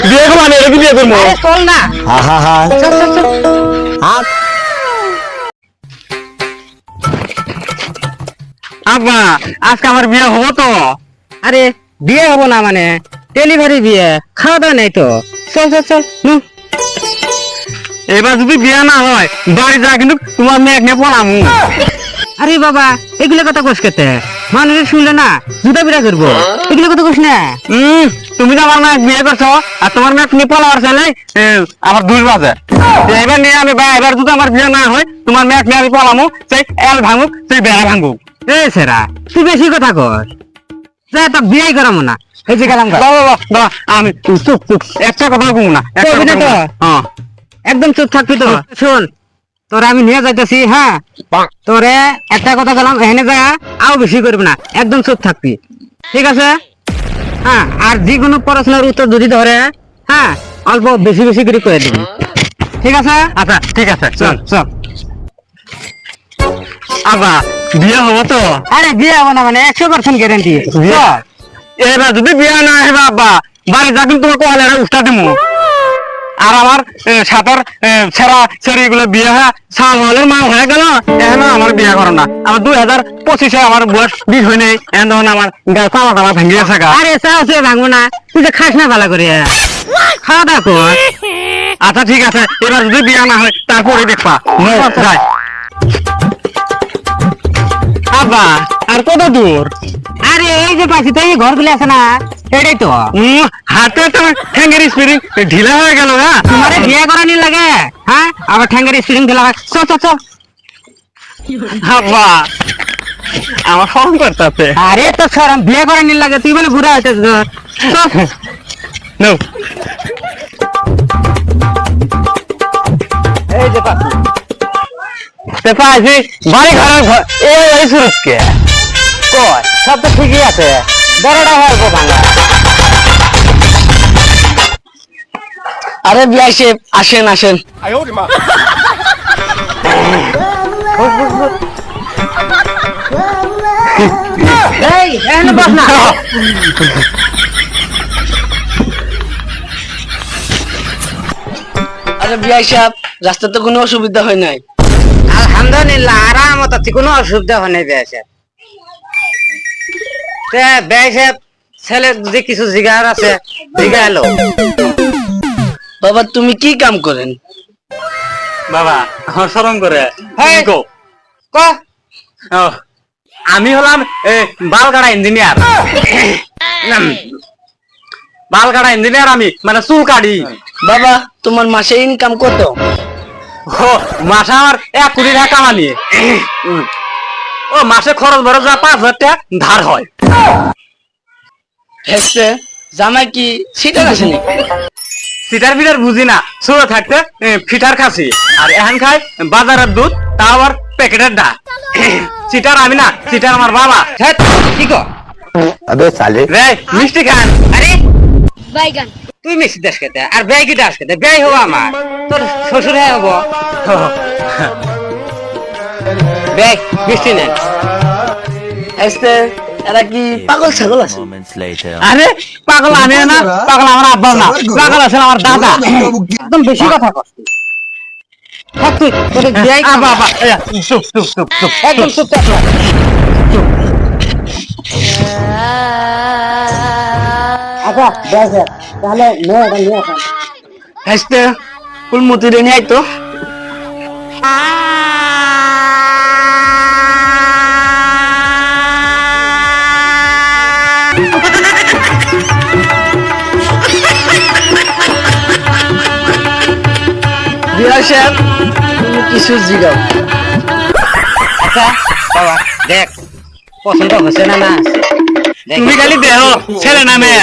বিয়ে করব আমি এরকম বিয়ে করব। আরে চল না। হা হা হা। চল চল চল আব্বা আজকে আমার বিয়ে হব তো? আরে বিয়ে হব না মানে? ডেলিভারি বিয়ে খাওয়া দাওয়া নাই তো? চল চল চল এবার যদি বিয়ে না হয় বাড়ি যা কিন্তু তোমার মেয়ে পড়ামু আরে বাবা এগুলো কথা কোষ কেতে? শুনলে না জুতা করব। এগুলো কথা না। তুমি তো আমার মেয়ে বিয়ে করছ আর তোমার মেয়ে নিয়ে পড়াবার ছেলে আমার দুই বাজে। এবার নিয়ে আমি বা এবার যদি আমার বিয়ে না হয় তোমার মেয়ে আমি সেই এল ভাঙুক সেই বেড়া ভাঙুক। এ সেরা তুই বেশি কথা কর যা তো বিয়ে করামো না। এই যে গেলাম আমি চুপ চুপ একটা কথা কমু না। হ্যাঁ। একদম চুপ থাকবি তো। শোন তোরা আমি নিয়ে যাইতেছি হ্যাঁ? তোরে একটা কথা গেলাম এখানে যা আও বেশি করবি না একদম চুপ থাকবি। ঠিক আছে? হ্যাঁ আর যে কোনো পড়াশোনার উত্তর যদি ধরে হ্যাঁ অল্প বেশি বেশি করে করে দিবি। ঠিক আছে? আচ্ছা ঠিক আছে চল। চল আবা বিয়ে হব তো? আরে বিয়ে হব না মানে একশো পার্সেন্ট গ্যারেন্টি? এবার যদি বিয়ে না হয় বাবা বাড়ি যা কিন্তু তোমাকে উস্তা দিমু। আর আমার সাতার ছেড়া ছেড়ি গুলো বিয়ে হ্যাঁ সাল হলে মা হয়ে গেল। এখন আমার বিয়ে করো না। আমার দুই হাজার পঁচিশে আমার বয়স বিশ হয় নাই এখন তখন আমার গা চালা টালা ভেঙে গেছে আরে চা আছে ভাঙবো না। তুই যে খাস না ভালো করে। খাওয়া দাওয়া কর আচ্ছা ঠিক আছে। এবার যদি বিয়ে না হয় তারপরে দেখবা। যাই। আবা আর কত দূর? আরে এই যে পাইছি তো এই ঘরগুলো আছে না। এটাই তো হাতে তো ঠ্যাঙ্গের স্পিরিং ঢিলা হয়ে গেল না তোমারে বিয়ে করানি লাগে। হ্যাঁ? আবার ঠ্যাঙ্গের স্প্রিং দিলা চল চল চল আব্বা আমার ফোন করতেছে। আরে তো সরম বিয়ে করানি লাগে তুই বলে বুড়া হইতে নো এই যে পাখি। তেপা আছি বাড়ি ঘর এই এই সুরতকে কই সব তো ঠিকই আছে। বড়টা হওয়ার ভাঙা আরে বিয়াই সে আসেন আসেন। এই এখানে বস না আরে বিআই সাহেব রাস্তাতে কোনো অসুবিধা হয় নাই। আলহামদুলিল্লাহ আরামত আছে কোনো অসুবিধা হয় নাই বেয়েছে তে বেয়েছে ছেলে যে কিছু জিগার আছে জিগা বাবা তুমি কি কাম করেন? বাবা আমার শরম করে। গো ক। আমি হলাম বালগাড়া ইঞ্জিনিয়ার। বালগাড়া ইঞ্জিনিয়ার আমি মানে চুল কাটি বাবা তোমার মাসে ইনকাম কত? ও মাসে আমার এক কোটি টাকা কামানি ও মাসে খরচ বড় যা পাঁচ হাজার টাকা ধার হয়। হেসে জামাই কি সিটার আসেনি সিটার ফিটার বুঝি না ছোট থাকতে ফিটার খাসি। আর এহান খায় বাজারের দুধ তা আবার প্যাকেটের ডা সিটার আমি না সিটার আমার বাবা। কি কর আবে সালে। রে মিষ্টি খান। আরে বাইগান তুই মিষ্টি দাস খেতে আর ব্যয় কি দাস খেতে ব্যয় হব আমার। তোর শ্বশুর হ্যাঁ হব। ব্যয় মিষ্টি নেন আসতে এরা কি পাগল ছাগল আছে? আরে পাগল আমি না পাগল আমার আব্বা না পাগল আছে আমার দাদা। একদম বেশি কথা কস। তুই। থাক তুই তোর ব্যয় আব্বা আব্বা এয়া, চুপ চুপ চুপ চুপ একদম চুপ। থাক। না। আচ্ছা তাহলে নে এটা নিয়ে আসেন হেসতে ফুলমতি রে নিয়ে আইতো সাহেব তুমি কিছু জিগাও। আচ্ছা বাবা দেখ পছন্দ হচ্ছে না না? তুমি খালি দেহ ছেলে না মেয়ে।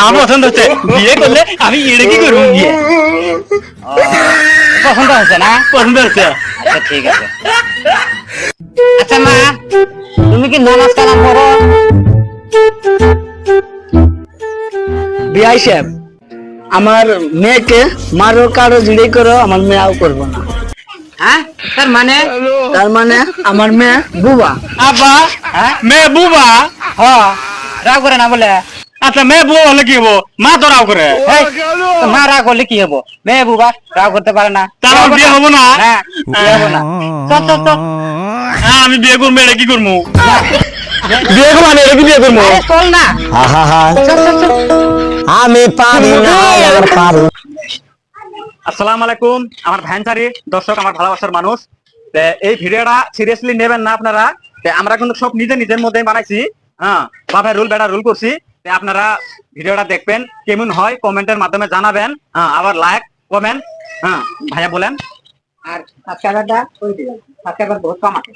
আমার পছন্দ হচ্ছে। বিয়ে করলে আমি এড়ে কি করব বিয়ে পছন্দ হচ্ছে না? পছন্দ হচ্ছে। আচ্ছা ঠিক আছে। আচ্ছা মা তুমি কি নামাজ কালাম পড়ো বিআই সাহেব আমার মেয়েকে মারো কারও জিড়ে করো আমার মেয়েও করব না। হ্যাঁ? তার মানে? তার মানে আমার মেয়ে বুবা। আব্বা হ্যাঁ? মেয়ে বুবা? হ। রাগ করে না বলে? আচ্ছা মেয়ে বউ হলে কি হব? মা তো রাও করে। মা রাগ করলে কি হব? মেয়ে বুবা রাগ করতে পারে না। তার বিয়ে হব না? না না। চল চল চল। হ্যাঁ আমি বিয়ে করব এটা কি করব? বিয়ে করব মানে এটা কি বিয়ে করব? চল না। চল চল চল। আমি পারি না আর পারো আসসালামু আলাইকুম আমার ভ্যানচারি দর্শক আমার ভালোবাসার মানুষ। এই ভিডিওটা সিরিয়াসলি নেবেন না আপনারা। আমরা কিন্তু সব নিজে নিজের মধ্যে বানাইছি হ্যাঁ বাবা রুল বেড়া রুল করছি। আপনারা ভিডিওটা দেখবেন কেমন হয় কমেন্টের মাধ্যমে জানাবেন হ্যাঁ আবার লাইক কমেন্ট হ্যাঁ ভাইয়া বলেন। আর সাবস্ক্রাইবারটা করে দিবেন সাবস্ক্রাইবার বহুত কম আছে।